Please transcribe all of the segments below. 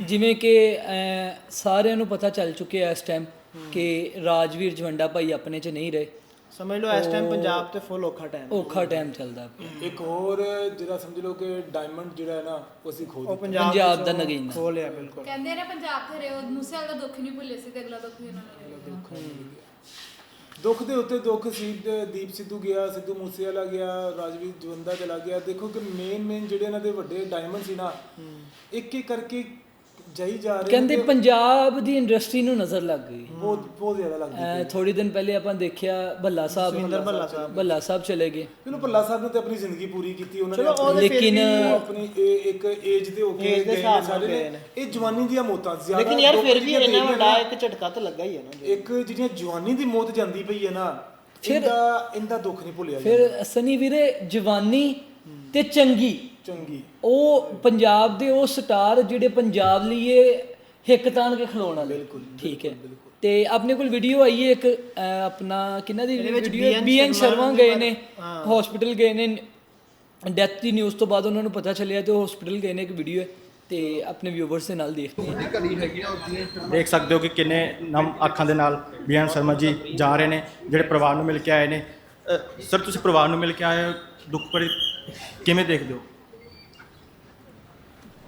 ਜਿਵੇਂ ਕਿ ਸਾਰਿਆਂ ਨੂੰ ਪਤਾ ਚੱਲ ਚੁੱਕਿਆ ਇਸ ਟਾਈਮ ਕਿ ਰਾਜਵੀਰ ਜਵੰਡਾ ਭਾਈ ਆਪਣੇ 'ਚ ਨਹੀਂ ਰਹੇ। ਸਮਝ ਲਓ ਇਸ ਟਾਈਮ ਪੰਜਾਬ ਤੇ ਫੁੱਲ ਔਖਾ ਟਾਈਮ ਔਖਾ ਟਾਈਮ ਚੱਲਦਾ ਇੱਕ ਹੋਰ ਜਿਹੜਾ ਸਮਝ ਲਓ ਕਿ ਡਾਇਮੰਡ ਜਿਹੜਾ ਹੈ ਨਾ ਉਹ ਅਸੀਂ ਖੋ ਦਿੱਤਾ। ਪੰਜਾਬ ਦਾ ਨਗੀਨਾ। ਲਿਆ ਬਿਲਕੁਲ। ਕਹਿੰਦੇ ਨੇ ਪੰਜਾਬ ਤੇ ਰਹੇ ਮੂਸੇ ਵਾਲਾ ਦੁੱਖ ਨਹੀਂ ਭੁੱਲੇ ਸੀ ਤੇ ਅਗਲਾ ਦੁੱਖ ਵੀ ਉਹਨਾਂ ਨੇ। ਦੁੱਖ ਦੇ ਉੱਤੇ ਦੁੱਖ ਸੀ ਦੀਪ ਸਿੱਧੂ ਗਿਆ ਸਿੱਧੂ ਮੂਸੇਵਾਲਾ ਗਿਆ ਰਾਜਵੀਰ ਜਵੰਦਾ ਚਲਾ ਗਿਆ। ਦੇਖੋ ਕਿ ਮੇਨ ਮੇਨ ਜਿਹੜੇ ਇਹਨਾਂ ਦੇ ਵੱਡੇ ਡਾਇਮੰਡ ਸੀ ਨਾ ਇੱਕ ਇੱਕ ਕਰਕੇ ਜਾਈ ਜਾ ਰਹੇ ਕਹਿੰਦੇ ਪੰਜਾਬ ਦੀ ਇੰਡਸਟਰੀ ਨੂੰ ਨਜ਼ਰ ਲੱਗ ਗਈ। ਬਹੁਤ ਬਹੁਤ ਜ਼ਿਆਦਾ ਲੱਗਦੀ ਥੋੜੀ ਦਿਨ ਪਹਿਲੇ ਆਪਾਂ ਦੇਖਿਆ ਭੱਲਾ ਸਾਹਿਬ ਭੱਲਾ ਸਾਹਿਬ। ਭੱਲਾ ਸਾਹਿਬ ਚਲੇ ਗਏ। ਚਲੋ ਭੱਲਾ ਸਾਹਿਬ ਨੇ ਤੇ ਆਪਣੀ ਜ਼ਿੰਦਗੀ ਪੂਰੀ ਕੀਤੀ। ਉਹਨਾਂ ਨੇ ਲੇਕਿਨ ਆਪਣੀ ਇੱਕ ਏਜ ਦੇ ਹੋ ਕੇ ਗਏ ਸਾਰੇ। ਇਹ ਜਵਾਨੀ ਦੀਆਂ ਮੌਤਾਂ ਜ਼ਿਆਦਾ ਲੇਕਿਨ ਯਾਰ ਫਿਰ ਵੀ ਦੇਣੀਆਂ ਵੱਡਾ। ਇੱਕ ਝਟਕਾ ਤਾਂ ਲੱਗਾ ਹੀ ਹੈ ਨਾ ਇੱਕ ਜਿਹੜੀਆਂ ਜਵਾਨੀ ਦੀ ਮੌਤ ਜਾਂਦੀ ਪਈ ਹੈ ਨਾ ਫਿਰ- ਇਹਦਾ ਇਹਦਾ ਦੁੱਖ ਨਹੀਂ ਭੁੱਲਿਆ ਫਿਰ ਸਨੀ ਵੀਰੇ ਜਵਾਨੀ ਤੇ ਚੰਗੀ। ਚੰਗੀ। ਉਹ ਪੰਜਾਬ ਦੇ ਉਹ ਸਟਾਰ ਜਿਹੜੇ ਪੰਜਾਬ ਲਈ ਇਹ ਹਿੱਕ ਤਾਣ ਕੇ ਖਲੋਣ ਵਾਲੇ। ਬਿਲਕੁਲ ਠੀਕ ਹੈ। ਤੇ ਆਪਣੇ ਕੋਲ ਵੀਡੀਓ ਆਈ ਹੈ ਇੱਕ ਅਹ, ਆਪਣਾ ਕਿਹਨਾਂ ਦੀ ਵੀਡੀਓ ਬੀਐਨ ਸ਼ਰਮਾ ਗਏ ਨੇ। ਹਸਪੀਟਲ ਗਏ ਨੇ। ਡੈਥ ਦੀ ਨਿਊਜ਼ ਤੋਂ ਬਾਅਦ ਉਹਨਾਂ ਨੂੰ ਪਤਾ ਚੱਲਿਆ ਤੇ ਉਹ ਹਸਪੀਟਲ ਗਏ ਨੇ ਇੱਕ ਵੀਡੀਓ ਹੈ। ਤੇ ਆਪਣੇ ਵਿਊਵਰਸ ਦੇ ਨਾਲ ਦੇਖਦੇ ਹਾਂ। ਦੇਖ ਸਕਦੇ ਹੋ ਕਿ ਕਿੰਨੇ ਨਮ ਅੱਖਾਂ ਦੇ ਨਾਲ ਬੀਐਨ ਸ਼ਰਮਾ ਜੀ ਜਾ ਰਹੇ ਨੇ ਜਿਹੜੇ ਪਰਿਵਾਰ ਨੂੰ ਮਿਲ ਕੇ ਆਏ ਨੇ। ਅ, ਸਰ ਤੁਸੀਂ ਪਰਿਵਾਰ ਨੂੰ ਮਿਲ ਕੇ ਆਏ ਹੋ? ਦੁੱਖ ਭਰੀ ਕਿਵੇਂ ਦੇਖਦੇ ਹੋ?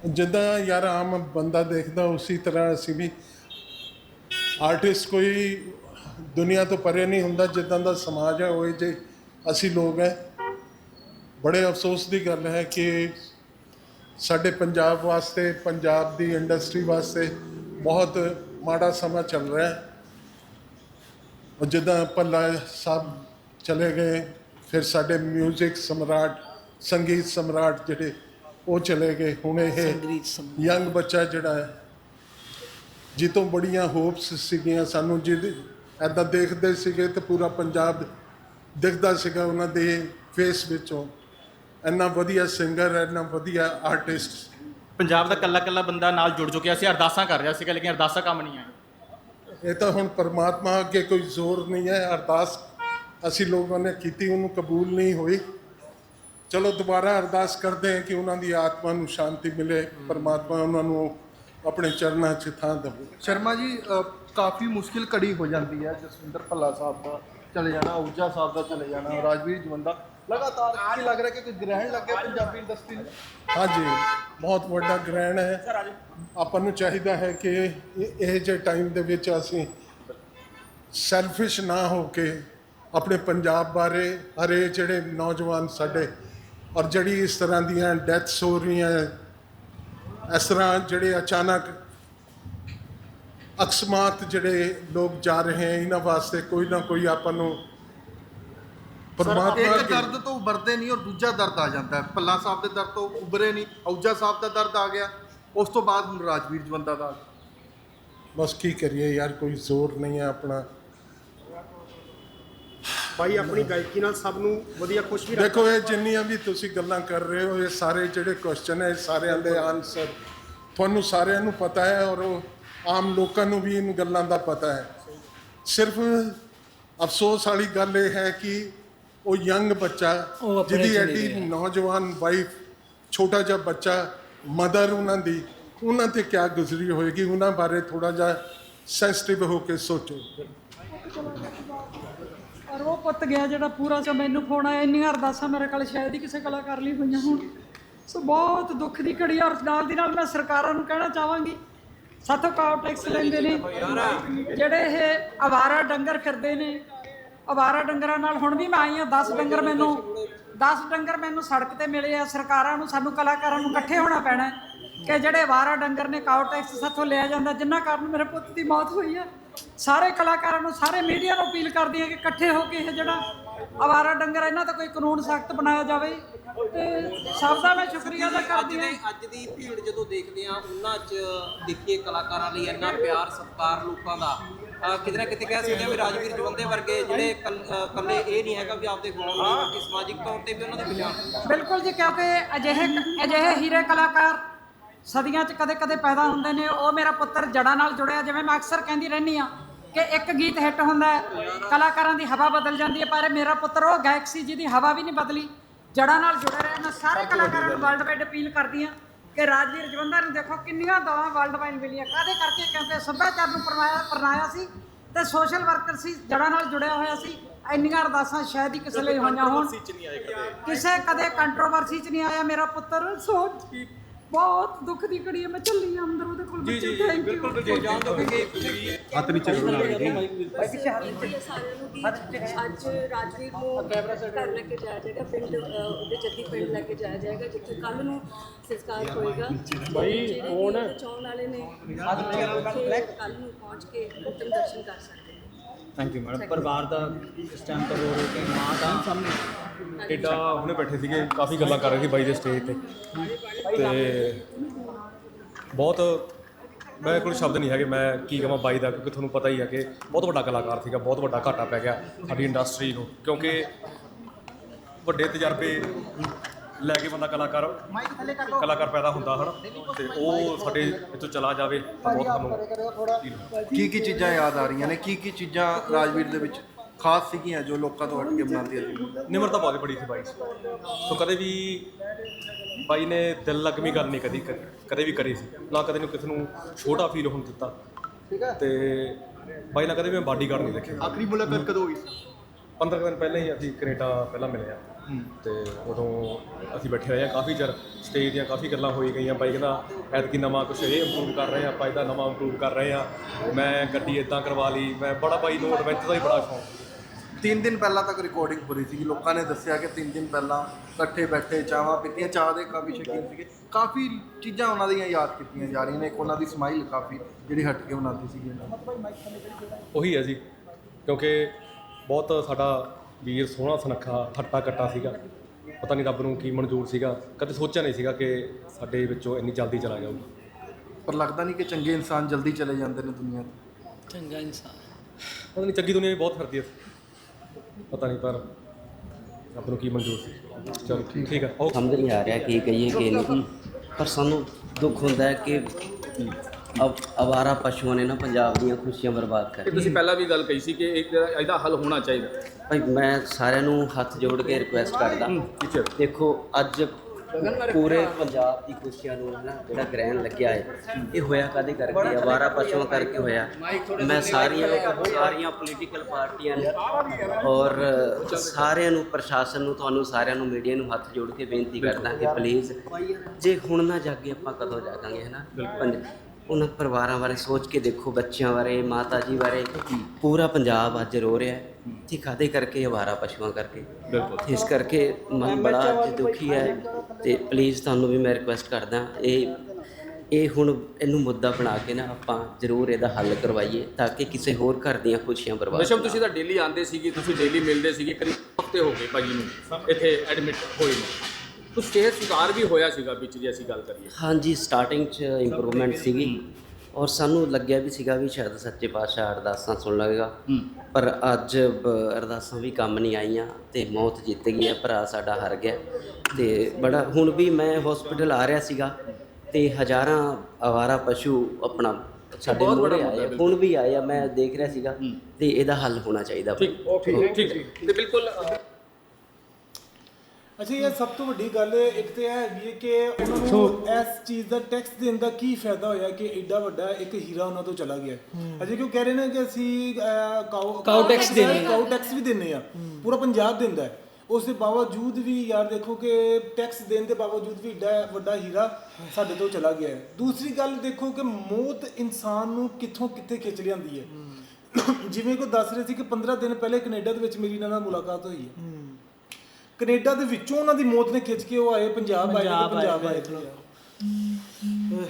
ਜਿੱਦਾਂ ਯਾਰ ਆਮ ਬੰਦਾ ਦੇਖਦਾ, ਉਸੇ ਤਰ੍ਹਾਂ ਅਸੀਂ ਵੀ ਆਰਟਿਸਟ ਕੋਈ ਦੁਨੀਆ ਤੋਂ ਪਰੇ ਨਹੀਂ ਹੁੰਦਾ, ਜਿੱਦਾਂ ਦਾ ਸਮਾਜ ਹੈ, ਉਹ ਜੇ ਅਸੀਂ ਲੋਕ ਹੈ, ਬੜੇ ਅਫਸੋਸ ਦੀ ਗੱਲ ਹੈ ਕਿ ਸਾਡੇ ਪੰਜਾਬ ਵਾਸਤੇ, ਪੰਜਾਬ ਦੀ ਇੰਡਸਟਰੀ ਵਾਸਤੇ ਬਹੁਤ ਮਾੜਾ ਸਮਾਂ ਚੱਲ ਰਿਹਾ ਹੈ। ਉਹ ਜਿੱਦਾਂ ਭੱਲਾ ਸਾਹਿਬ ਚਲੇ ਗਏ, ਫਿਰ ਸਾਡੇ 뮤직 ਸਮਰਾਟ, ਸੰਗੀਤ ਸਮਰਾਟ ਜਿਹੜੇ ਉਹ ਚਲੇ ਗਏ। ਹੁਣ ਇਹ ਯੰਗ ਬੱਚਾ ਜਿਹੜਾ ਹੈ ਜਿੱਤੋਂ ਬੜੀਆਂ ਹੋਪਸ ਸੀਗੀਆਂ। ਸਾਨੂੰ ਜਿਹਦੇ ਐਦਾਂ ਦੇਖਦੇ ਸੀਗੇ ਤੇ ਪੂਰਾ ਪੰਜਾਬ ਦਿਖਦਾ ਸੀਗਾ ਉਹਨਾਂ ਦੇ ਫੇਸ ਵਿੱਚੋਂ। ਇੰਨਾ ਵਧੀਆ ਸਿੰਗਰ ਇੰਨਾ ਵਧੀਆ ਆਰਟਿਸਟ ਪੰਜਾਬ ਦਾ ਕੱਲਾ ਕੱਲਾ ਬੰਦਾ ਨਾਲ ਜੁੜ ਚੁੱਕਿਆ ਸੀ ਅਰਦਾਸਾਂ ਕਰ ਰਿਹਾ ਸੀਗਾ ਲੇਕਿਨ ਅਰਦਾਸਾਂ ਕੰਮ ਨਹੀਂ ਆਈ ਇਹ ਤਾਂ ਹੁਣ ਪਰਮਾਤਮਾ ਅੱਗੇ ਕੋਈ ਜ਼ੋਰ ਨਹੀਂ ਹੈ। ਅਰਦਾਸ ਅਸੀਂ ਲੋਕਾਂ ਨੇ ਕੀਤੀ ਉਹਨੂੰ ਕਬੂਲ ਨਹੀਂ ਹੋਈ। ਚਲੋ ਦੁਬਾਰਾ ਅਰਦਾਸ ਕਰਦੇ ਹਾਂ ਕਿ ਉਹਨਾਂ ਦੀ ਆਤਮਾ ਨੂੰ ਸ਼ਾਂਤੀ ਮਿਲੇ ਪਰਮਾਤਮਾ ਉਹਨਾਂ ਨੂੰ ਆਪਣੇ ਚਰਨਾਂ 'ਚ ਥਾਂ ਦੇਵੇ। ਸ਼ਰਮਾ ਜੀ ਅ, ਕਾਫੀ ਮੁਸ਼ਕਿਲ ਕੜੀ ਹੋ ਜਾਂਦੀ ਹੈ ਜਸਵਿੰਦਰ ਭੱਲਾ ਸਾਹਿਬ ਦਾ ਚਲੇ ਜਾਣਾ ਊਜਾ ਸਾਹਿਬ ਦਾ ਚਲੇ ਜਾਣਾ ਰਾਜਵੀਰ ਜਵੰਦਾ ਲਗਾਤਾਰ ਕੀ ਲੱਗ ਰਿਹਾ ਕਿ ਕੋਈ ਗ੍ਰਹਿਣ ਲੱਗ ਗਿਆ ਪੰਜਾਬੀ ਇੰਡਸਟਰੀ ਨੂੰ? ਹਾਂਜੀ ਬਹੁਤ ਵੱਡਾ ਗ੍ਰਹਿਣ ਹੈ। ਆਪਾਂ ਨੂੰ ਚਾਹੀਦਾ ਹੈ ਕਿ ਇਹ ਇਹ ਜਿਹੇ ਟਾਈਮ ਦੇ ਵਿੱਚ ਅਸੀਂ ਸੈਲਫਿਸ਼ ਨਾ ਹੋ ਕੇ ਆਪਣੇ ਪੰਜਾਬ ਬਾਰੇ ਹਰੇ ਜਿਹੜੇ ਨੌਜਵਾਨ ਸਾਡੇ ਔਰ ਜਿਹੜੀ ਇਸ ਤਰ੍ਹਾਂ ਦੀਆਂ ਡੈਥਸ ਹੋ ਰਹੀਆਂ ਇਸ ਤਰ੍ਹਾਂ ਜਿਹੜੇ ਅਚਾਨਕ ਅਕਸਮਾਤ ਜਿਹੜੇ ਲੋਕ ਜਾ ਰਹੇ ਹੈ ਇਹਨਾਂ ਵਾਸਤੇ ਕੋਈ ਨਾ ਕੋਈ ਆਪਾਂ ਨੂੰ ਪਰਮਾਤਮਾ ਇੱਕ ਦਰਦ ਤੋਂ ਉਭਰਦੇ ਨਹੀਂ ਔਰ ਦੂਜਾ ਦਰਦ ਆ ਜਾਂਦਾ ਹੈ। ਭੱਲਾ ਸਾਹਿਬ ਦੇ ਦਰਦ ਤੋਂ ਉਭਰੇ ਨਹੀਂ ਊਜਾ ਸਾਹਿਬ ਦਾ ਦਰਦ ਆ ਗਿਆ। ਉਸ ਤੋਂ ਬਾਅਦ ਹੁਣ ਰਾਜਵੀਰ ਜਵੰਦਾ ਦਾ। ਬਸ ਕੀ ਕਰੀਏ ਯਾਰ ਕੋਈ ਜ਼ੋਰ ਨਹੀਂ ਹੈ ਆਪਣਾ। ਭਾਈ ਆਪਣੀ ਗਾਇਕੀ ਨਾਲ ਸਭ ਨੂੰ ਵਧੀਆ ਖੁਸ਼ ਵੀ ਦੇਖੋ ਇਹ ਜਿੰਨੀਆਂ ਵੀ ਤੁਸੀਂ ਗੱਲਾਂ ਕਰ ਰਹੇ ਹੋ ਇਹ ਸਾਰੇ ਜਿਹੜੇ ਕੁਐਸਚਨ ਹੈ ਇਹ ਸਾਰਿਆਂ ਦੇ ਆਨਸਰ ਤੁਹਾਨੂੰ ਸਾਰਿਆਂ ਨੂੰ ਪਤਾ ਹੈ ਔਰ ਉਹ ਆਮ ਲੋਕਾਂ ਨੂੰ ਵੀ ਇਨ ਗੱਲਾਂ ਦਾ ਪਤਾ ਹੈ। ਸਿਰਫ ਅਫਸੋਸ ਵਾਲੀ ਗੱਲ ਇਹ ਹੈ ਕਿ ਉਹ ਯੰਗ ਬੱਚਾ ਜਿਹਦੀ ਐਡੀ। ਨੌਜਵਾਨ ਵਾਈਫ ਛੋਟਾ ਜਿਹਾ ਬੱਚਾ ਮਦਰ ਉਹਨਾਂ ਦੀ ਉਹਨਾਂ ਤੇ ਕਿਆ ਗੁਜ਼ਰੀ ਹੋਏਗੀ ਉਹਨਾਂ ਬਾਰੇ ਥੋੜਾ ਜਿਹਾ ਸੈਂਸਿਟਿਵ ਹੋ ਕੇ ਸੋਚੋ। ਉਹ ਪੁੱਤ ਗਿਆ ਜਿਹੜਾ ਪੂਰਾ ਸੋ ਮੈਨੂੰ ਫੋਨ ਆਇਆ, ਇੰਨੀਆਂ ਅਰਦਾਸਾਂ ਮੇਰੇ ਕੋਲ ਸ਼ਾਇਦ ਹੀ ਕਿਸੇ ਕਲਾਕਾਰ ਲਈ ਹੋਈਆਂ ਹੋਣ। ਸੋ ਬਹੁਤ ਦੁੱਖ ਦੀ ਘੜੀ ਆ, ਔਰ ਨਾਲ ਦੀ ਨਾਲ ਮੈਂ ਸਰਕਾਰਾਂ ਨੂੰ ਕਹਿਣਾ ਚਾਹਾਂਗੀ, ਸਾਥੋਂ ਕਾਉ ਟੈਕਸ ਲੈਂਦੇ ਨੇ, ਜਿਹੜੇ ਇਹ ਆਵਾਰਾ ਡੰਗਰ ਫਿਰਦੇ ਨੇ ਆਵਾਰਾ ਡੰਗਰਾਂ ਨਾਲ ਹੁਣ ਵੀ ਮੈਂ ਆਈ ਆ 10 ਡੰਗਰ ਮੈਨੂੰ 10 ਡੰਗਰ ਮੈਨੂੰ ਸੜਕ ਤੇ ਮਿਲੇ ਆ, ਸਰਕਾਰਾਂ ਨੂੰ, ਸਾਨੂੰ ਕਲਾਕਾਰਾਂ ਨੂੰ ਇਕੱਠੇ ਹੋਣਾ ਪੈਣਾ ਕਿ ਜਿਹੜੇ ਆਵਾਰਾ ਡੰਗਰ ਨੇ ਕਾਉ ਟੈਕਸ ਸਾਥੋਂ ਲਿਆ ਜਾਂਦਾ ਜਿੰਨਾ ਕਾਰਨ ਮੇਰੇ ਪੁੱਤ ਦੀ ਮੌਤ ਹੋਈ ਆ। ਸਾਰੇ ਕਲਾਕਾਰਾਂ ਨੂੰ ਸਾਰੇ ਮੀਡੀਆ ਨੂੰ ਅਪੀਲ ਕਰਦੀ ਹਾਂ ਕਿ ਇਕੱਠੇ ਹੋ ਕੇ ਇਹ ਜਿਹੜਾ ਆਵਾਰਾ ਡੰਗਰ ਹੈ, ਇਹਨਾਂ ਤੇ ਕੋਈ ਕਾਨੂੰਨ ਸਖਤ ਬਣਾਇਆ ਜਾਵੇ ਤੇ ਸਭ ਦਾ ਮੈਂ ਸ਼ੁਕਰੀਆ ਅਦਾ ਕਰਦੀ ਦੇ ਹਾਂ ਅੱਜ ਦੀ ਭੀੜ ਜਦੋਂ ਦੇਖਦੇ ਆ ਉਹਨਾਂ 'ਚ ਦੇਖੀਏ ਕਲਾਕਾਰਾਂ ਲਈ ਇੰਨਾ ਪਿਆਰ ਸਤਿਕਾਰ ਲੋਕਾਂ ਦਾ। ਕਿਤੇ ਨਾ ਕਿਤੇ ਕਹਿ ਸਕਦੇ ਆ ਵੀ ਰਾਜਵੀਰ ਜਵੰਦੇ ਵਰਗੇ ਜਿਹੜੇ ਕੱਲ- ਇਹ ਨਹੀਂ ਹੈਗਾ ਵੀ ਆਪਦੇ ਗਾਉਣ ਲਈ ਸਮਾਜਿਕ ਤੌਰ ਤੇ ਵੀ ਉਹਨਾਂ ਦੀ ਪਛਾਣ। ਬਿਲਕੁਲ ਜੀ ਕਿਉਂਕਿ ਅਜਿਹੇ ਅਜਿਹੇ ਹੀਰੇ ਕਲਾਕਾਰ ਸਦੀਆਂ 'ਚ ਕਦੇ-ਕਦੇ ਪੈਦਾ ਹੁੰਦੇ ਨੇ ਉਹ ਮੇਰਾ ਪੁੱਤਰ ਜੜਾਂ ਨਾਲ ਜੁੜਿਆ ਜਿਵੇਂ ਮੈਂ ਅਕਸਰ ਕਹਿੰਦੀ ਰਹਿੰਦੀ ਆ ਕਿ ਇੱਕ ਗੀਤ ਹਿੱਟ ਹੁੰਦਾ ਕਲਾਕਾਰਾਂ ਦੀ ਹਵਾ ਬਦਲ ਜਾਂਦੀ ਹੈ ਪਰ ਮੇਰਾ ਪੁੱਤਰ ਉਹ ਗਾਇਕ ਸੀ ਜਿਹਦੀ ਹਵਾ ਵੀ ਨਹੀਂ ਬਦਲੀ ਜੜਾਂ ਨਾਲ ਜੁੜੇ ਰਹੇ ਮੈਂ ਸਾਰੇ ਕਲਾਕਾਰਾਂ ਨੂੰ ਵਰਲਡ ਵਾਈਡ ਅਪੀਲ ਕਰਦੀ ਆ ਕਿ ਰਾਜਵੀਰ ਜਵੰਦਾ ਨੂੰ ਦੇਖੋ ਕਿੰਨੀਆਂ ਦਵਾਂ ਵਰਲਡ ਵਾਈਡ ਮਿਲੀਆਂ ਕਾਹਦੇ ਕਰਕੇ? ਕਿਉਂਕਿ ਸੱਭਿਆਚਾਰ ਨੂੰ ਪਰਨਾਇਆ ਪਰਨਾਇਆ ਸੀ ਤੇ ਸੋਸ਼ਲ ਵਰਕਰ ਸੀ ਜੜਾਂ ਨਾਲ ਜੁੜਿਆ ਹੋਇਆ ਸੀ ਇੰਨੀਆਂ ਅਰਦਾਸਾਂ ਸ਼ਾਇਦ ਹੀ ਕਿਸੇ ਲਈ ਹੋਈਆਂ ਹੋਣ। ਕਿਸੇ ਕਦੇ ਕੰਟਰੋਵਰਸੀ ਚ ਨਹੀਂ ਆਇਆ ਮੇਰਾ ਪੁੱਤਰ ਸੋਚ ਬਹੁਤ ਦੁੱਖ ਦੀ ਘੜੀ ਹੈ ਮੈਂ ਚੱਲੀ ਆਂ ਅੰਦਰ ਉਹਦੇ ਕੋਲ ਬੱਚੇ ਥੈਂਕ ਯੂ ਜਾਣ ਦੋ ਕਿ ਹੱਥ ਨੀਚੇ ਬਣਾ ਕੇ ਸਾਰਿਆਂ ਨੂੰ ਕਿ ਅੱਜ ਰਾਜਵੀਰ ਨੂੰ ਘਰ ਲੈ ਕੇ ਜਾਇਆ ਜਾਏਗਾ ਪਿੰਡ ਉਹਦੇ ਜੱਦੀ ਪਿੰਡ ਲੈ ਕੇ ਜਾਇਆ ਜਾਏਗਾ ਜਿੱਥੇ ਕੱਲ ਨੂੰ ਸੰਸਕਾਰ ਹੋਏਗਾ। ਜਿਹੜੇ ਹੁਣ ਚਾਉਣ ਵਾਲੇ ਨੇ ਕੱਲ ਨੂੰ ਪਹੁੰਚ ਕੇ ਉੱਤਮ ਦਰਸ਼ਨ ਕਰ ਸਕਦੇ ਥੈਂਕ ਯੂ ਮੈਡਮ ਪਰਿਵਾਰ ਦਾ ਇਸ ਟਾਈਮ ਤੋਂ ਰੋ ਰੋ ਕੇ ਮਾਂ ਦਾ ਸਾਹਮਣੇ ਹੁਣੇ ਬੈਠੇ ਸੀਗੇ ਕਾਫੀ ਗੱਲਾਂ ਕਰ ਰਹੇ ਸੀ ਬਾਈ ਦੇ ਸਟੇਜ ਤੇ। ਤੇ ਬਹੁਤ ਮੇਰੇ ਕੋਲ ਸ਼ਬਦ ਨਹੀਂ ਹੈਗੇ ਮੈਂ ਕੀ ਕਹਾਂ ਬਾਈ ਦਾ ਕਿਉਂਕਿ ਤੁਹਾਨੂੰ ਪਤਾ ਹੀ ਹੈ ਕਿ ਬਹੁਤ ਵੱਡਾ ਕਲਾਕਾਰ ਸੀਗਾ ਬਹੁਤ ਵੱਡਾ ਘਾਟਾ ਪੈ ਗਿਆ ਸਾਡੀ ਇੰਡਸਟਰੀ ਨੂੰ ਕਿਉਂਕਿ ਵੱਡੇ ਤਜਰਬੇ ਲੈ ਕੇ ਬੰਦਾ ਕਲਾਕਾਰ ਕਲਾਕਾਰ ਪੈਦਾ ਹੁੰਦਾ ਹਨ? ਤੇ ਉਹ ਸਾਡੇ ਇੱਥੋਂ ਚਲਾ ਜਾਵੇ ਤਾਂ ਬਹੁਤ ਸਾਨੂੰ ਕੀ ਕੀ ਚੀਜ਼ਾਂ ਯਾਦ ਆ ਰਹੀਆਂ ਨੇ? ਕੀ ਕੀ ਚੀਜ਼ਾਂ ਰਾਜਵੀਰ ਦੇ ਵਿੱਚ ਖਾਸ ਸੀਗੀਆਂ ਜੋ ਲੋਕਾਂ ਤੋਂ ਹਟ ਕੇ ਬਣਾਉਂਦੀਆਂ ਨਿਮਰਤਾ ਬਹੁਤ ਬੜੀ ਸੀ ਬਾਈ। ਸੋ ਕਦੇ ਵੀ ਬਾਈ ਨੇ ਦਿਲ ਲਗਮੀ ਗੱਲ ਨਹੀਂ ਕਦੀ ਕ- ਕਦੇ ਵੀ ਕਰੀ ਸੀ। ਨਾ ਕਦੇ ਨੂੰ ਕਿਸੇ ਨੂੰ ਛੋਟਾ ਫੀਲ ਹੋਣ ਦਿੱਤਾ। ਠੀਕ ਹੈ। ਤੇ ਬਾਈ ਨਾਲ ਕਦੇ ਵੀ ਮੈਂ ਬਾਡੀਗਾਰਡ ਨਹੀਂ ਦੇਖਿਆ। ਆਖਰੀ ਮੁਲਾਕਾਤ ਕਦੋਂ ਹੋਈ 15 ਕੁ ਦਿਨ ਪਹਿਲਾਂ ਹੀ ਅਸੀਂ ਕੈਨੇਡਾ ਪਹਿਲਾਂ ਮਿਲੇ ਆ। ਤੇ ਉਦੋਂ ਅਸੀਂ ਬੈਠੇ ਰਹੇ ਆ ਕਾਫੀ ਚਿਰ। ਸਟੇਜ ਦੀਆਂ ਕਾਫੀ ਗੱਲਾਂ ਹੋਈ ਗਈਆਂ। ਬਾਈ ਕਹਿੰਦਾ ਐਤਕੀ ਨਵਾਂ ਕੁਝ ਇਹ ਇੰਪਰੂਵ ਕਰ ਰਹੇ ਆ ਆਪਾਂ ਇਹਦਾ ਨਵਾਂ ਇੰਪਰੂਵ ਕਰ ਰਹੇ ਆ। ਮੈਂ ਗੱਡੀ ਇਦਾਂ ਕਰਵਾ ਲਈ। ਮੈਂ ਬੜਾ ਬਾਈ ਨੂੰ ਐਡਵੈਂਚਰ ਦਾ ਹੀ ਬੜਾ ਸ਼ੌਂਕ ਤਿੰਨ ਦਿਨ ਪਹਿਲਾਂ ਤੱਕ ਰਿਕਾਰਡਿੰਗ ਹੋ ਰਹੀ ਸੀ ਲੋਕਾਂ ਨੇ ਦੱਸਿਆ ਕਿ ਤਿੰਨ ਦਿਨ ਪਹਿਲਾਂ ਇਕੱਠੇ ਬੈਠੇ ਚਾਹਾਂ ਪੀਤੀਆਂ ਚਾਹ ਦੇ ਕਾਫੀ ਸ਼ੌਕੀਨ ਸੀਗੇ। ਕਾਫੀ ਚੀਜ਼ਾਂ ਉਹਨਾਂ ਦੀਆਂ ਯਾਦ ਕੀਤੀਆਂ ਜਾ ਰਹੀਆਂ ਨੇ। ਇੱਕ ਉਹਨਾਂ ਦੀ ਸਮਾਈਲ ਕਾਫੀ ਜਿਹੜੀ ਹਟ ਕੇ ਬਣਾਉਂਦੀ ਸੀਗੀ। ਉਹੀ ਹੈ ਜੀ ਕਿਉਂਕਿ ਬਹੁਤ ਸਾਡਾ ਵੀਰ ਸੋਹਣਾ ਸੁਨੱਖਾ ਹੱਟਾ ਕੱਟਾ ਸੀਗਾ। ਪਤਾ ਨਹੀਂ ਰੱਬ ਨੂੰ ਕੀ ਮਨਜ਼ੂਰ ਸੀਗਾ। ਕਦੇ ਸੋਚਿਆ ਨਹੀਂ ਸੀਗਾ ਕਿ ਸਾਡੇ ਵਿੱਚੋਂ ਇੰਨੀ ਜਲਦੀ ਚਲਾ ਜਾਊਗਾ ਪਰ ਲੱਗਦਾ ਨਹੀਂ ਕਿ ਚੰਗੇ ਇਨਸਾਨ ਜਲਦੀ ਚਲੇ ਜਾਂਦੇ ਨੇ ਦੁਨੀਆ ਤੋਂ। ਚੰਗਾ ਇਨਸਾਨ। ਪਤਾ ਨਹੀਂ ਚੰਗੀ ਦੁਨੀਆ ਵੀ ਬਹੁਤ ਫਿਰਦੀ ਹੈ। ਪਤਾ ਨਹੀਂ ਪਰ ਰੱਬ ਨੂੰ ਕੀ ਮਨਜ਼ੂਰ ਸੀ। ਚਲੋ ਠੀਕ ਹੈ। ਓਕੇ ਸਮਝ ਨਹੀਂ ਆ ਰਿਹਾ ਕੀ ਕਹੀਏ ਕੀ ਨਹੀਂ। ਪਰ ਸਾਨੂੰ ਦੁੱਖ ਹੁੰਦਾ ਹੈ ਕਿ ਅਬ ਅਵਾਰਾ ਪਸ਼ੂਆਂ ਨੇ ਨਾ ਪੰਜਾਬ ਦੀਆਂ ਖੁਸ਼ੀਆਂ ਬਰਬਾਦ ਕਰ ਤੁਸੀਂ ਪਹਿਲਾਂ ਵੀ ਗੱਲ ਕਹੀ ਸੀ ਕਿ ਇੱਕ ਇਹਦਾ ਹੱਲ ਹੋਣਾ ਚਾਹੀਦਾ। ਭਾਈ ਮੈਂ ਸਾਰਿਆਂ ਨੂੰ ਹੱਥ ਜੋੜ ਕੇ ਰਿਕੁਐਸਟ ਕਰਦਾ। ਦੇਖੋ ਅੱਜ ਪੂਰੇ ਪੰਜਾਬ ਦੀ ਖੁਸ਼ੀਆਂ ਨੂੰ ਨਾ ਜਿਹੜਾ ਗ੍ਰਹਿਣ ਲੱਗਿਆ ਹੈ ਇਹ ਹੋਇਆ ਕਾਦੇ ਕਰਕੇ ਅਵਾਰਾ ਪਸ਼ੂਆਂ ਕਰਕੇ ਹੋਇਆ। ਮੈਂ ਸਾਰੀਆਂ ਸਾਰੀਆਂ ਪੋਲੀਟੀਕਲ ਪਾਰਟੀਆਂ ਨੂੰ ਔਰ ਸਾਰਿਆਂ ਨੂੰ ਪ੍ਰਸ਼ਾਸਨ ਨੂੰ ਤੁਹਾਨੂੰ ਸਾਰਿਆਂ ਨੂੰ ਮੀਡੀਆ ਨੂੰ ਹੱਥ ਜੋੜ ਕੇ ਬੇਨਤੀ ਕਰਦਾ ਕਿ ਪਲੀਜ਼ ਜੇ ਹੁਣ ਨਾ ਜਾਗੇ ਆਪਾਂ ਕਦੋਂ ਜਾਗਾਂਗੇ ਹਨਾ ਉਹਨਾਂ ਪਰਿਵਾਰਾਂ ਬਾਰੇ ਸੋਚ ਕੇ ਦੇਖੋ ਬੱਚਿਆਂ ਬਾਰੇ ਮਾਤਾ ਜੀ ਬਾਰੇ ਪੂਰਾ ਪੰਜਾਬ ਅੱਜ ਰੋ ਰਿਹਾ ਹੈ। ਠੀਕ ਕਰਕੇ ਅਵਾਰਾ ਪਸ਼ੂਆਂ ਕਰਕੇ। ਇਸ ਕਰਕੇ ਮਨ ਬੜਾ ਅੱਜ ਦੁਖੀ ਹੈ। ਤੇ ਪਲੀਜ਼ ਤੁਹਾਨੂੰ ਵੀ ਮੈਂ ਰਿਕੁਐਸਟ ਕਰਦਾ ਇਹ ਇਹ ਹੁਣ ਇਹਨੂੰ ਮੁੱਦਾ ਬਣਾ ਕੇ ਨਾ ਆਪਾਂ ਜ਼ਰੂਰ ਇਹਦਾ ਹੱਲ ਕਰਵਾਈਏ ਤਾਂ ਕਿ ਕਿਸੇ ਹੋਰ ਘਰ ਦੀਆਂ ਖੁਸ਼ੀਆਂ ਬਰਬਾਦ ਨਾ ਤੁਸੀਂ ਤਾਂ ਡੇਲੀ ਆਉਂਦੇ ਸੀਗੇ ਤੁਸੀਂ ਡੇਲੀ ਮਿਲਦੇ ਸੀਗੇ ਕਰੀਬ ਹਫ਼ਤੇ ਹੋ ਗਏ ਭਾਜੀ ਨੂੰ। ਇੱਥੇ ਐਡਮਿਟ ਹੋਏ ਨੇ। ਕੁਝ ਸਿਹਤ ਸੁਧਾਰ ਵੀ ਹੋਇਆ ਸੀਗਾ ਵਿੱਚ ਜੇ ਅਸੀਂ ਗੱਲ ਕਰੀਏ। ਹਾਂਜੀ ਸਟਾਰਟਿੰਗ 'ਚ ਇੰਪਰੂਵਮੈਂਟ ਸੀਗੀ। ਔਰ ਸਾਨੂੰ ਲੱਗਿਆ ਵੀ ਸੀਗਾ ਵੀ ਸ਼ਾਇਦ ਸੱਚੇ ਪਾਤਸ਼ਾਹ ਅਰਦਾਸਾਂ ਸੁਣ ਲਵੇਗਾ। ਪਰ ਅੱਜ ਬ- ਅਰਦਾਸਾਂ ਵੀ ਕੰਮ ਨਹੀਂ ਆਈਆਂ ਤੇ ਮੌਤ ਜਿੱਤ ਗਈ ਹੈ ਭਰਾ ਸਾਡਾ ਹਾਰ ਗਿਆ। ਤੇ ਬੜਾ ਹੁਣ ਵੀ ਮੈਂ ਹਸਪੀਟਲ ਆ ਰਿਹਾ ਸੀਗਾ ਤੇ ਹਜ਼ਾਰਾਂ ਆਵਾਰਾ ਪਸ਼ੂ ਆਪਣਾ ਸਾਡੇ ਮੂਹਰੇ ਆਏ ਆ, ਹੁਣ ਵੀ ਆਏ ਆ ਮੈਂ ਦੇਖ ਰਿਹਾ ਸੀਗਾ ਤੇ ਇਹਦਾ ਹੱਲ ਹੋਣਾ ਚਾਹੀਦਾ। ਠੀਕ ਓਕੇ ਠੀਕ ਹੈ। ਤੇ ਬਿਲਕੁਲ ਅੱਛਾ ਇਹ ਸਭ ਤੋਂ ਵੱਡੀ ਗੱਲ ਇੱਕ ਤੇ ਇਹ ਹੈਗੀ ਹੈ ਕਿ ਉਹਨਾਂ ਨੂੰ ਇਸ ਚੀਜ਼ ਦਾ ਟੈਕਸ ਦੇਣ ਦਾ ਕੀ ਫਾਇਦਾ ਹੋਇਆ ਕਿ ਐਡਾ ਵੱਡਾ ਇੱਕ ਹੀਰਾ ਉਹਨਾਂ ਤੋਂ ਚਲਾ ਗਿਆ। ਅਜੇ ਕਿਉਂ ਕਹਿ ਰਹੇ ਨੇ ਕਿ ਅਸੀਂ ਕਾਓ ਟੈਕਸ ਦੇਣੇ। ਕਾਓ ਟੈਕਸ ਵੀ ਦਿੰਨੇ ਆ। ਪੂਰਾ ਪੰਜਾਬ ਦਿੰਦਾ ਹੈ। ਉਸ ਦੇ ਬਾਵਜੂਦ ਵੀ ਯਾਰ ਦੇਖੋ ਕਿ ਟੈਕਸ ਦੇਣ ਦੇ ਬਾਵਜੂਦ ਵੀ ਏਡਾ ਵੱਡਾ ਹੀਰਾ ਸਾਡੇ ਤੋਂ ਚਲਾ ਗਿਆ ਹੈ। ਦੂਸਰੀ ਗੱਲ ਦੇਖੋ ਕਿ ਮੌਤ ਇਨਸਾਨ ਨੂੰ ਕਿੱਥੋਂ ਕਿੱਥੇ ਖਿੱਚ ਲਿਆਂਦੀ ਹੈ। ਜਿਵੇਂ ਕੋ ਦੱਸ ਰਹੇ ਸੀ ਕਿ 15 ਦਿਨ ਪਹਿਲੇ ਕੈਨੇਡਾ ਦੇ ਵਿੱਚ ਮੇਰੀ ਇਹਨਾਂ ਨਾਲ ਮੁਲਾਕਾਤ ਹੋਈ ਹੈ। ਕੈਨੇਡਾ ਦੇ ਵਿੱਚੋਂ ਉਹਨਾਂ ਦੀ ਮੌਤ ਨੇ ਖਿੱਚ ਕੇ ਉਹ ਆਏ ਪੰਜਾਬ ਆਏ ਤੇ ਪੰਜਾਬ ਆਏ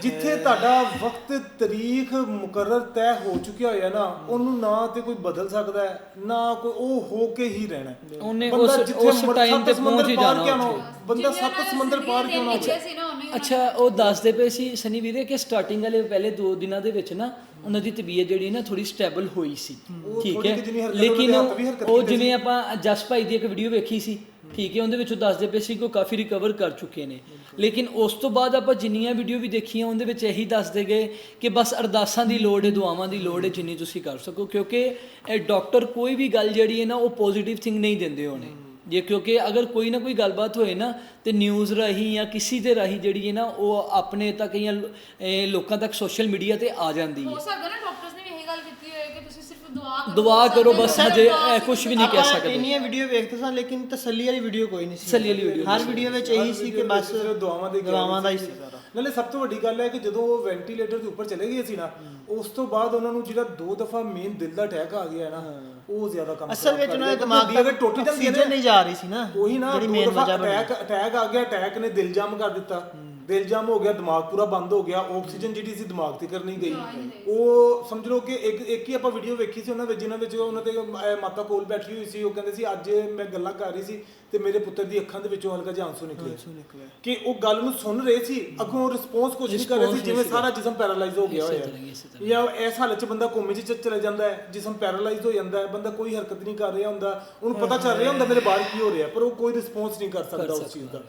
ਜਿੱਥੇ ਤੁਹਾਡਾ ਵਕਤ ਤਰੀਖ ਮੁਕਰਰ ਤੈਅ ਹੋ ਚੁੱਕਿਆ ਹੋਇਆ ਨਾ ਉਹਨੂੰ ਨਾ ਤੇ ਕੋਈ ਬਦਲ ਸਕਦਾ ਹੈ ਨਾ ਕੋਈ ਉਹ ਹੋ ਕੇ ਹੀ ਰਹਿਣਾ। ਉਹਨੇ ਬੰਦਾ ਉਸ- ਜਿੱਥੇ ਉਸ ਸੱਤ ਤੇ ਪਹੁੰਚ ਹੀ ਜਾਣਾ। ਬੰਦਾ ਸੱਤ ਸਮੁੰਦਰ ਪਾਰ ਕਿਉਂ ਨਾ ਹੋ ਲਿਖਿਆ ਸੀ ਨਾ ਉਹਨੇ ਅੱਛਾ ਉਹ ਦੱਸਦੇ ਪਏ ਸੀ ਸਨੀ ਵੀਰੇ ਕਿ ਸਟਾਰਟਿੰਗ ਵਾਲੇ ਪਹਿਲੇ 2 ਦਿਨਾਂ ਦੇ ਵਿੱਚ ਨਾ ਉਹਨਾਂ ਦੀ ਤਬੀਅਤ ਜਿਹੜੀ ਨਾ ਥੋੜੀ ਸਟੇਬਲ ਹੋਈ ਸੀ। ਠੀਕ ਹੈ? ਲੇਕਿਨ ਉਹ ਜਿਵੇਂ ਆਪਾਂ ਜਸ ਭਾਈ ਦੀ ਇੱਕ ਵੀਡੀਓ ਵੇਖੀ ਸੀ ਠੀਕ ਹੈ, ਉਹਦੇ ਵਿੱਚ ਉਹ ਦੱਸਦੇ ਪਏ ਸੀ ਕਿ ਉਹ ਕਾਫੀ ਰਿਕਵਰ ਕਰ ਚੁੱਕੇ ਨੇ। ਲੇਕਿਨ ਉਸ ਤੋਂ ਬਾਅਦ ਆਪਾਂ ਜਿੰਨੀਆਂ ਵੀਡੀਓ ਵੀ ਦੇਖੀਆਂ, ਉਹਦੇ ਵਿੱਚ ਇਹੀ ਦੱਸਦੇ ਗਏ ਕਿ ਬਸ ਅਰਦਾਸਾਂ ਦੀ ਲੋੜ ਹੈ, ਦੁਆਵਾਂ ਦੀ ਲੋੜ ਹੈ ਜਿੰਨੀ ਤੁਸੀਂ ਕਰ ਸਕੋ, ਕਿਉਂਕਿ ਇਹ ਡਾਕਟਰ ਕੋਈ ਵੀ ਗੱਲ ਜਿਹੜੀ ਹੈ ਨਾ, ਉਹ ਪੋਜ਼ਿਟਿਵ ਥਿੰਗ ਨਹੀਂ ਦਿੰਦੇ ਹੋਣੇ ਜੇ ਕਿਉਂਕਿ ਅਗਰ ਕੋਈ ਨਾ ਕੋਈ ਗੱਲਬਾਤ ਹੋਏ ਨਾ, ਤੇ ਨਿਊਜ਼ ਰਾਹੀਂ ਜਾਂ ਕਿਸੇ ਦੇ ਰਾਹੀਂ ਜਿਹੜੀ ਹੈ ਨਾ, ਉਹ ਆਪਣੇ ਤੱਕ ਜਾਂ ਲੋਕਾਂ ਤੱਕ ਸੋਸ਼ਲ ਮੀਡੀਆ ਤੇ ਆ ਜਾਂਦੀ ਹੋ। ਹੈ ਸਕਦਾ ਨਾ ਦੁਆ ਕਰੋ ਬਸ ਹਜੇ ਇਹ ਕੁਝ ਵੀ ਨਹੀਂ ਕਹਿ ਆਪਾਂ ਸਕਦੇ। ਇੰਨੀਆਂ ਵੀਡੀਓ ਵੇਖਦੇ ਸਾਂ ਲੇਕਿਨ ਤਸੱਲੀ ਵਾਲੀ ਵੀਡੀਓ ਕੋਈ ਨਹੀਂ ਸੀ। ਤਸੱਲੀ ਵਾਲੀ video ਹਰ। ਵੀਡੀਓ ਵਿੱਚ ਇਹੀ ਸੀ ਕਿ ਬਸ ਦੁਆਵਾਂ ਦੇ ਦੁਆਵਾਂ ਦਾ ਹੀ ਸੀ। ਸਾਰਾ। ਨਾਲੇ ਸਭ ਤੋਂ ਵੱਡੀ ਗੱਲ ਹੈ ਕਿ ਜਦੋਂ ਉਹ ਵੈਂਟੀਲੇਟਰ ਦੇ ਉੱਪਰ ਚਲੇ ਗਏ ਸੀ ਨਾ ਉਸ ਤੋਂ ਬਾਅਦ ਉਹਨਾਂ ਨੂੰ ਜਿਹੜਾ ਦੋ ਦਫਾ ਮੇਨ ਦਿਲ ਦਾ ਅਟੈਕ ਆ ਗਿਆ ਨਾ ਉਹ ਜ਼ਿਆਦਾ ਕੰਮ ਅਸਲ ਵਿੱਚ ਉਹਨਾਂ ਦੇ। ਦਿਮਾਗ ਕਿਉਂਕਿ ਅਗਰ ਟੋਟੀ ਆਕਸੀਜਨ ਨਹੀਂ ਜਾ ਰਹੀ ਸੀ ਨਾ ਉਹੀ ਨਾ ਜਿਹੜੀ ਦੋ ਦਫਾ ਵਜ੍ਹਾ ਬਣੀ ਅਟੈਕ ਅਟੈਕ ਆ ਗਿਆ ਅਟੈਕ ਨੇ ਦਿਲ ਜਾਮ ਕਰ ਦਿੱਤਾ। ਦਿਲ ਜਾਮ ਹੋ ਗਿਆ ਦਿਮਾਗ ਪੂਰਾ ਬੰਦ ਹੋ ਗਿਆ ਆਕਸੀਜਨ ਜਿਹੜੀ ਸੀ ਦਿਮਾਗ ਤੇ ਕਰਨੀ ਗਈ। ਉਹ ਸਮਝ ਲਓ ਕਿ ਇੱਕ ਇੱਕ ਹੀ ਆਪਾਂ ਵੀਡੀਓ ਵੇਖੀ ਸੀ ਉਹਨਾਂ ਵਿੱਚ ਜਿਨ੍ਹਾਂ ਵਿੱਚ ਉਹਨਾਂ ਦੇ ਅਹ, ਮਾਤਾ ਕੋਲ ਬੈਠੀ ਹੋਈ ਸੀ ਉਹ ਕਹਿੰਦੇ ਸੀ ਅੱਜ ਮੈਂ ਗੱਲਾਂ ਕਰ ਰਹੀ ਸੀ ਤੇ ਮੇਰੇ ਪੁੱਤਰ ਦੀ ਅੱਖਾਂ ਦੇ ਵਿੱਚੋਂ ਹਲਕਾ ਜਿਹਾ ਆਂਸੂ ਨਿਕਲੇ ਕਿ ਉਹ ਗੱਲ ਨੂੰ ਸੁਣ ਰਹੇ ਸੀ ਅੱਗੋਂ ਰਿਸਪੌਂਸ ਕੁਝ ਨਹੀਂ ਕਰ ਰਹੇ ਸੀ Response ਜਿਵੇਂ ਨਹੀਂ ਸਾਰਾ ਜਿਸਮ ਪੈਰਾਲਾਈਜ਼ ਹੋ ਗਿਆ ਇਸੇ ਹੋਇਆ। ਤਰ੍ਹਾਂ ਹੀ, ਇਸੇ ਹੈ ਜਾਂ ਇਸ ਹਾਲਤ 'ਚ ਬੰਦਾ ਕੋਮੇ ਚ- ਚਲਾ ਜਾਂਦਾ ਹੈ ਜਿਸਮ ਪੈਰਾਲਾਈਜ਼ ਹੋ ਜਾਂਦਾ ਹੈ ਬੰਦਾ ਕੋਈ ਹਰਕਤ ਨਹੀਂ ਕਰ ਰਿਹਾ ਹੁੰਦਾ ਉਹਨੂੰ ਪਤਾ ਚੱਲ ਰਿਹਾ ਹੁੰਦਾ ਮੇਰੇ ਬਾਹਰ ਕੀ ਹੋ ਰਿਹਾ ਪਰ ਉਹ ਕੋਈ ਰਿਸਪੌਂਸ ਨਹੀਂ ਕਰ ਸਕਦਾ ਉਸ ਚੀਜ਼ ਦਾ।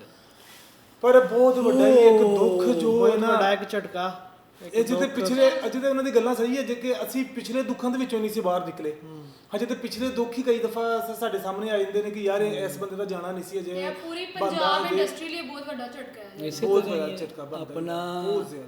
ਪਰ ਬਹੁਤ ਵੱਡਾ ਹੀ ਇੱਕ ਦੁੱਖ ਜੋ ਹੈ ਨਾ ਵੱਡਾ ਇੱਕ ਝਟਕਾ ਇਹ ਜਿੱਤੇ ਦੁੱਖ। ਪਿਛਲੇ ਅਜੇ ਤੇ ਉਹਨਾਂ ਦੀ ਗੱਲਾਂ ਸਹੀ ਹੈ ਜੇ ਕਿ ਅਸੀਂ ਪਿਛਲੇ ਦੁੱਖਾਂ ਦੇ ਵਿੱਚੋਂ ਨਹੀਂ ਸੀ ਬਾਹਰ ਨਿਕਲੇ। ਹਜੇ ਤੇ ਪਿਛਲੇ ਦੁੱਖ ਹੀ ਕਈ ਦਫਾ ਸਾਡੇ ਸਾਹਮਣੇ ਆ ਜਾਂਦੇ ਨੇ ਕਿ ਯਾਰ ਇਹ ਇਸ ਬੰਦੇ ਦਾ ਜਾਣਾ ਨਹੀਂ ਸੀ ਅਜੇ। ਇਹ ਪੂਰੀ ਬੰਦਾ ਪੰਜਾਬ ਅਜੇ- ਇੰਡਸਟਰੀ ਲਈ ਬਹੁਤ ਵੱਡਾ ਝਟਕਾ ਹੈ। ਇਸੇ ਬਹੁਤ ਤਰ੍ਹਾਂ ਹੀ ਹੈ। ਝਟਕਾ ਬਣਦਾ ਆਪਣਾ ਬਹੁਤ ਜ਼ਿਆਦਾ।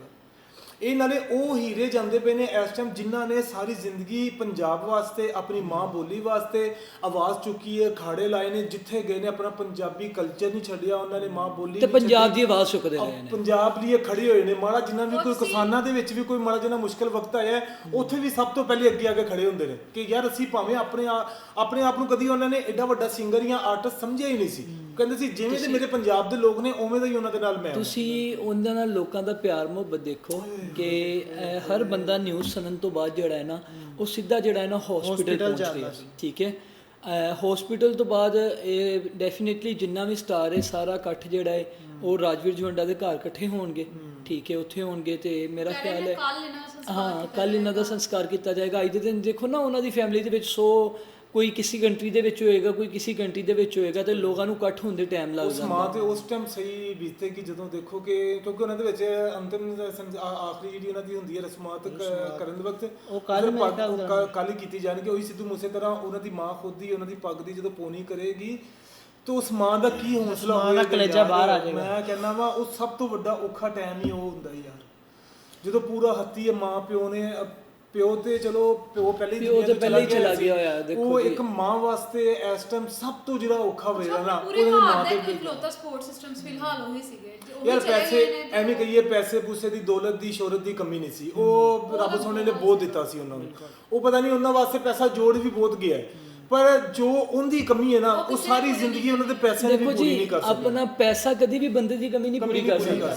ਇਹ ਨਾਲੇ ਉਹ ਹੀਰੇ ਜਾਂਦੇ ਪਏ ਨੇ ਇਸ ਟਾਈਮ ਜਿਨ੍ਹਾਂ ਨੇ ਸਾਰੀ ਜ਼ਿੰਦਗੀ ਪੰਜਾਬ ਵਾਸਤੇ ਆਪਣੀ ਮਾਂ ਬੋਲੀ ਵਾਸਤੇ ਆਵਾਜ਼ ਚੁੱਕੀ ਹੈ ਖਾੜੇ ਲਾਏ ਨੇ ਜਿੱਥੇ ਗਏ ਨੇ ਆਪਣਾ ਪੰਜਾਬੀ ਕਲਚਰ ਨਹੀਂ ਛੱਡਿਆ ਉਹਨਾਂ ਨੇ ਮਾਂ ਬੋਲੀ ਤੇ ਪੰਜਾਬ। ਦੀ ਆਵਾਜ਼ ਚੁੱਕਦੇ ਰਹੇ ਨੇ। ਪੰਜਾਬ ਲਈ ਇਹ ਖੜੇ ਹੋਏ ਨੇ। ਮਾੜਾ ਜਿੰਨਾ ਵੀ ਕੋਈ ਕਿਸਾਨਾਂ ਦੇ ਵਿੱਚ ਵੀ ਕੋਈ ਮਾੜਾ ਜਿੰਨਾ ਮੁਸ਼ਕਲ ਵਕਤ ਆਇਆ ਹੈ, ਉੱਥੇ ਵੀ ਸਭ ਤੋਂ ਪਹਿਲੇ ਅੱਗੇ ਆ ਕੇ ਖੜੇ ਹੁੰਦੇ ਨੇ ਕਿ ਯਾਰ ਅਸੀਂ ਭਾਵੇਂ ਆਪਣੇ ਆਪਣੇ ਆਪ ਨੂੰ ਕਦੀ ਉਹਨਾਂ ਨੇ ਐਡਾ ਵੱਡਾ ਸਿੰਗਰ ਜਾਂ ਆਰਟਿਸਟ ਸਮਝਿਆ ਹੀ ਨਹੀਂ ਸੀ। ਕਹਿੰਦੇ ਸੀ ਜਿਵੇਂ ਦੇ ਮੇਰੇ ਪੰਜਾਬ ਦੇ ਲੋਕ ਨੇ ਉਵੇਂ ਦਾ ਹੀ ਉਹਨਾਂ ਦੇ ਨਾਲ ਮੈਂ ਹਾਂ। ਤੁਸੀਂ ਉਹਨਾਂ ਨਾਲ ਲੋਕਾਂ ਦਾ ਪਿਆਰ ਮੁਹੱਬਤ ਦੇਖੋ ਕਿ ਅਹ, ਹਰ ਬੰਦਾ ਨਿਊਜ਼ ਸੁਣਨ ਤੋਂ ਬਾਅਦ ਜਿਹੜਾ ਹੈ ਨਾ ਉਹ ਸਿੱਧਾ ਜਿਹੜਾ ਹੈ ਨਾ ਹਸਪੀਟਲ ਪਹੁੰਚ ਜਾਂਦਾ ਰਿਹਾ ਸੀ। ਠੀਕ ਹੈ ਹਸਪੀਟਲ ਤੋਂ ਬਾਅਦ ਇਹ ਡੈਫੀਨਿਟਲੀ ਜਿੰਨਾ ਵੀ ਸਟਾਰ ਹੈ ਸਾਰਾ ਇਕੱਠ ਜਿਹੜਾ ਹੈ ਉਹ ਰਾਜਵੀਰ ਜਵੰਡਾ ਦੇ ਘਰ ਇਕੱਠੇ ਹੋਣਗੇ ਠੀਕ ਹੈ ਉੱਥੇ ਹੋਣਗੇ ਤੇ ਮੇਰਾ ਖਿਆਲ ਹੈ ਕੱਲ ਇਹਨਾਂ ਦਾ ਸੰਸਕਾਰ ਹਾਂ ਕੱਲ ਇਹਨਾਂ ਦਾ ਸੰਸਕਾਰ ਕੀਤਾ ਜਾਏਗਾ ਅੱਜ ਦੇ ਦਿਨ ਦੇਖੋ ਨਾ ਉਹਨਾਂ ਦੀ ਫੈਮਿਲੀ ਦੇ ਵਿੱਚ ਸੋ ਕੋਈ ਕਿਸੇ ਕੰਟਰੀ ਦੇ ਵਿੱਚ ਹੋਏਗਾ ਕੋਈ ਕਿਸੇ ਕੰਟਰੀ ਦੇ ਵਿੱਚ ਹੋਏਗਾ ਤੇ ਲੋਕਾਂ ਨੂੰ ਇਕੱਠ ਹੁੰਦੇ ਟਾਈਮ ਲੱਗ ਉਸ ਮਾਂ ਤੇ ਉਸ ਟਾਈਮ ਸਹੀ ਬੀਤੇ ਕਿ ਜਦੋਂ ਦੇਖੋ ਕਿ ਕਿਉਂਕਿ ਉਹਨਾਂ ਦੇ ਵਿੱਚ ਅੰਤਿਮ ਆਖਰੀ ਜਿਹੜੀ ਉਹਨਾਂ ਦੀ ਹੁੰਦੀ ਹੈ ਰਸਮਾਤ ਕਰਨ ਦੇ ਵਕਤ ਉਹ ਕੱਲ੍ਹ ਹੀ ਕੀਤੀ ਜਾਣਗੇ। ਉਹੀ ਸਿੱਧੂ ਮੂਸੇ ਤਰ੍ਹਾਂ ਉਹਨਾਂ ਦੀ ਮਾਂ ਖੁਦ ਹੀ ਉਹਨਾਂ ਦੀ ਪੱਗ ਦੀ ਜਦੋਂ ਪੋਣੀ ਕਰੇਗੀ ਤੇ ਉਸ ਮਾਂ ਦਾ ਕੀ ਹੌਸਲਾ ਮਾਂ ਦਾ ਹੋਏਗਾ ਕਲੇਜਾ। ਬਾਹਰ ਆ ਜਾਏਗਾ। ਮੈਂ ਕਹਿੰਦਾ ਵਾ ਉਹ ਸਭ ਤੋਂ ਵੱਡਾ ਔਖਾ ਟਾਈਮ ਹੀ ਉਹ ਹੁੰਦਾ ਯਾਰ। ਜਦੋਂ ਪੂਰਾ ਹੱਤੀ ਹੈ ਮਾਂ ਪਿਓ ਨੇ ਪਿਓ ਤੇ ਚਲੋ ਪਿਓ ਪਹਿਲੇ ਹੀ ਪਿਓ ਦੁਨੀਆ ਤੇ ਪਹਿਲੇ ਹੀ ਚਲਾ। ਗਿਆ ਹੋਇਆ, ਦੇਖੋ ਉਹ। ਇੱਕ ਮਾਂ ਵਾਸਤੇ ਇਸ ਟਾਈਮ ਸਭ ਤੋਂ ਜਿਹੜਾ ਔਖਾ ਹੋਏਗਾ ਨਾ ਉਹਦੇ ਮਾਂ ਤੇ ਦੇ ਇਕਲੌਤਾ ਸਪੋਰਟ ਸਿਸਟਮਸ ਫਿਲਹਾਲ ਉਹੀ ਸੀਗੇ ਯਾਰ ਪੈਸੇ ਐਵੇਂ ਕਹੀਏ ਪੈਸੇ ਪੂਸੇ ਦੀ ਦੌਲਤ ਦੀ ਸ਼ੋਹਰਤ ਦੀ ਕਮੀ ਨਹੀਂ ਸੀ। ਉਹ ਰੱਬ ਸੋਹਣੇ ਨੇ ਬਹੁਤ ਦਿੱਤਾ ਸੀ ਉਹਨਾਂ ਨੂੰ। ਉਹ ਪਤਾ ਨਹੀਂ ਉਹਨਾਂ ਵਾਸਤੇ ਪੈਸਾ ਜੋੜ ਵੀ ਬਹੁਤ ਗਿਆ। ਪਰ ਜੋ ਉਹਦੀ ਕਮੀ ਹੈ ਨਾ ਉਹ ਸਾਰੀ ਜ਼ਿੰਦਗੀ ਉਹਨਾਂ ਦੇ ਪੈਸੇ ਨੇ ਵੀ ਪੂਰੀ ਨਹੀਂ ਕਰ ਸਕਦਾ। ਆਪਣਾ ਪੈਸਾ ਕਦੀ ਵੀ ਬੰਦੇ ਦੀ ਕਮੀ ਨਹੀਂ ਪੂਰੀ ਕਰ ਸਕਦਾ।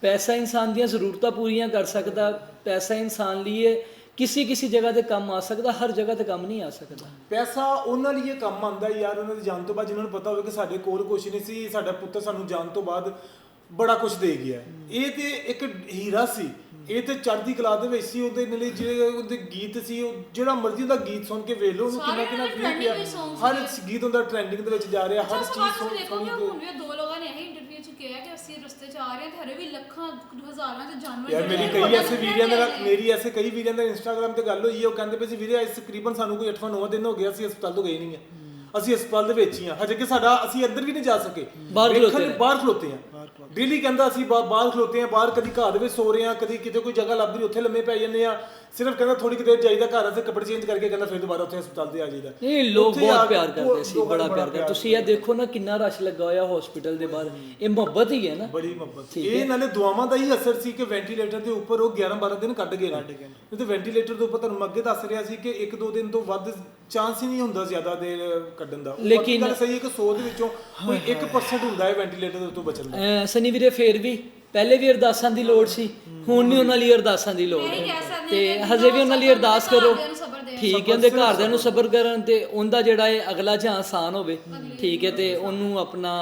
ਪੈਸਾ ਇਨਸਾਨ ਦੀਆਂ ਜ਼ਰੂਰਤਾਂ ਪੂਰੀਆਂ ਕਰ ਸਕਦਾ। ਪੈਸਾ ਇਨਸਾਨ ਲਈ ਕਿਸੇ ਕਿਸੇ ਜਗ੍ਹਾ ਤੇ ਕੰਮ ਆ ਸਕਦਾ ਹਰ ਜਗ੍ਹਾ ਤੇ ਕੰਮ ਨਹੀਂ ਆ ਸਕਦਾ। ਪੈਸਾ ਉਹਨਾਂ ਲਈ ਇਹ ਕੰਮ ਆਂਦਾ ਯਾਰ ਉਹਨਾਂ ਦੀ ਜਾਨ ਤੋਂ ਬਾਅਦ ਜਿਨ੍ਹਾਂ ਨੂੰ ਪਤਾ ਹੋਵੇ ਕਿ ਸਾਡੇ ਕੋਲ ਕੁਝ ਨਹੀਂ ਸੀ ਸਾਡਾ ਪੁੱਤਰ ਸਾਨੂੰ ਜਾਨ ਤੋਂ ਬਾਅਦ ਬੜਾ ਕੁਝ ਦੇ ਗਿਆ। ਇਹ ਤੇ ਇੱਕ ਹੀਰਾ ਸੀ। ਇਹ ਤੇ ਚੜ੍ਹਦੀ ਕਲਾ ਦੇ ਵਿੱਚ ਸੀ ਉਹਦੇ ਨਾਲ ਜਿਹੜੇ ਉਹਦੇ ਗੀਤ ਸੀ ਉਹ ਜਿਹੜਾ ਮਰਜ਼ੀ ਦਾ ਗੀਤ ਸੁਣ ਕੇ ਵੇਖ ਲਓ ਉਹਨੂੰ ਕਿੰਨਾ ਕਿੰਨਾ ਵਿੱਚ songs ਹਰ ਗੀਤ ਉਹਦਾ ਟ੍ਰੈਂਡਿੰਗ ਦੇ ਵਿੱਚ ਜਾ ਰਿਹਾ ਹਰ ਚੀਜ਼ ਸੁਣ ਤੁਸੀਂ ਦੇਖੋਗੇ ਸੁਣ ਹੁਣ ਵੀ ਦੋ ਲੋਕਾਂ ਨੇ ਇਹ ਇੰਟਰਵਿਊ ਚ ਕਿਹਾ ਕਿ ਅਸੀਂ ਰਸਤੇ ਚ ਆ ਰਹੇ ਹਾਂ ਤੇ ਹਰੇ ਵੀ ਲੱਖਾਂ ਹਜ਼ਾਰਾਂ ਚ ਜਾਨਵਰ ਯਾਰ ਮੇਰੀ ਜਿਹੜੇ ਕਈ ਐਸੇ ਵੀਰਿਆਂ ਦੇ ਨਾਲ ਮੇਰੀ ਐਸੇ ਕਈ ਵੀਰਿਆਂ ਦੇ ਇੰਸਟਾਗ੍ਰam ਤੇ ਗੱਲ ਹੋਈ ਹੈ ਉਹ ਕਹਿੰਦੇ ਪਏ ਸੀ ਵੀਰੇ ਅੱਜ ਤਕਰੀਬਨ ਸਾਨੂੰ ਕੋਈ 8-9 ਦਿਨ ਹੋ ਗਏ ਅਸੀਂ ਹਸਪਤਾਲ ਤੋਂ ਗਏ ਨਹੀਂ ਆ। ਅਸੀਂ ਹਸਪਤਾਲ ਦੇ ਵਿੱਚ ਹੀ ਆ। ਹਜੇ ਕਿ ਸਾਡਾ ਅਸੀਂ ਅੰਦਰ ਵੀ ਨਹੀਂ ਜਾ ਸਕੇ। ਬਾਹਰ ਖਲੋਤੇ ਆ। ਬਾਹਰ ਖਲੋਤੇ ਆ। ਡੇਲੀ ਕਹਿੰਦਾ ਅਸੀਂ ਬਾ- ਬਾਹਰ ਖਲੋਤੇ ਆ ਬਾਹਰ ਕਦੀ ਘਰ ਦੇ ਵਿੱਚ ਸੋ ਰਹੇ ਆ ਕਦੀ ਕਿਤੇ ਕੋਈ ਜਗ੍ਹਾ ਲੱਭ ਰਹੀ ਉੱਥੇ ਲੰਮੇ ਪੈ ਜਾਂਦੇ ਆ ਸਿਰਫ ਕਹਿੰਦਾ ਥੋੜੀ ਕਿਤੇ ਜਾਈਦਾ ਘਰ ਅਸੀਂ ਕੱਪੜੇ ਚੇਂਜ ਕਰਕੇ ਕਹਿੰਦਾ ਫਿਰ ਦੁਬਾਰਾ ਉੱਥੇ ਹਸਪਤਾਲ ਤੇ ਆ ਜਾਈਦਾ। ਇਹ ਲੋਕ ਉੱਥੇ ਆ ਬਹੁਤ ਕੇ ਪਿਆਰ ਕਰਦੇ ਸੀ ਲੋਕਾਂ ਬੜਾ ਨੂੰ ਪਿਆਰ ਕਰਦੇ ਤੁਸੀਂ ਇਹ ਦੇਖੋ ਨਾ ਕਿੰਨਾ ਰਸ਼ ਲੱਗਾ ਹੋਇਆ ਹਸਪੀਟਲ ਦੇ ਬਾਹਰ। ਇਹ ਮੁਹੱਬਤ ਹੀ ਹੈ ਨਾ। ਬੜੀ ਮੁਹੱਬਤ। ਇਹ। ਨਾਲੇ ਦੁਆਵਾਂ ਦਾ ਹੀ ਅਸਰ ਸੀ ਕਿ ਵੈਂਟੀਲੇਟਰ ਦੇ ਉੱਪਰ ਉਹ 11 12 ਦਿਨ ਕੱਢ ਗਏ ਨੇ। ਨਹੀਂ ਤੇ ਵੈਂਟੀਲੇਟਰ ਦੇ ਉੱਪਰ ਤੁਹਾਨੂੰ ਮੈਂ ਅੱਗੇ ਦੱਸ ਰਿਹਾ ਸੀ ਕਿ ਇੱਕ ਦੋ ਦਿਨ ਤੋਂ ਵੱਧ ਚਾਂਸ ਹੀ ਨਹੀਂ ਹੁੰਦਾ ਜ਼ਿਆਦਾ ਦੇਰ ਕੱਢਣ ਦਾ। ਉਹ ਬਾਕੀ ਲੇਕਿਨ- ਗੱਲ ਸਹੀ ਹੈ ਕਿ 100 ਦੇ ਵਿੱਚੋਂ ਕੋਈ 1% ਹੁੰਦਾ ਹੈ ਵੈਂਟੀਲੇਟਰ ਦੇ ਉੱਤੋਂ ਬਚਣ ਦਾ। ਸਨੀ ਵੀਰੇ ਫੇਰ ਵੀ ਪਹਿਲੇ ਵੀ ਅਰਦਾਸਾਂ ਦੀ ਲੋੜ ਸੀ ਹੁਣ ਨਹੀਂ ਉਹਨਾਂ ਲਈ ਅਰਦਾਸਾਂ ਦੀ ਲੋੜ ਇਹੀ ਕਹਿ ਸਕਦੇ ਤੇ ਹਜੇ ਵੀ ਉਹਨਾਂ ਲਈ ਅਰਦਾਸ ਕਰੋ। ਠੀਕ ਹੈ ਉਹਦੇ ਘਰਦਿਆਂ ਨੂੰ ਸਬਰ ਕਰਨ ਤੇ ਉਹਦਾ ਜਿਹੜਾ ਹੈ ਅਗਲਾ ਜਾਂ ਆਸਾਨ ਹੋਵੇ ਠੀਕ ਹੈ ਤੇ ਉਹਨੂੰ ਆਪਣਾ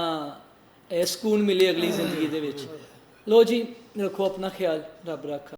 ਇਹ ਸਕੂਨ ਮਿਲੇ ਅਗਲੀ ਜ਼ਿੰਦਗੀ ਦੇ ਵਿੱਚ। ਲੋ ਜੀ ਰੱਖੋ ਆਪਣਾ ਖਿਆਲ ਰੱਬ ਰੱਖਾ।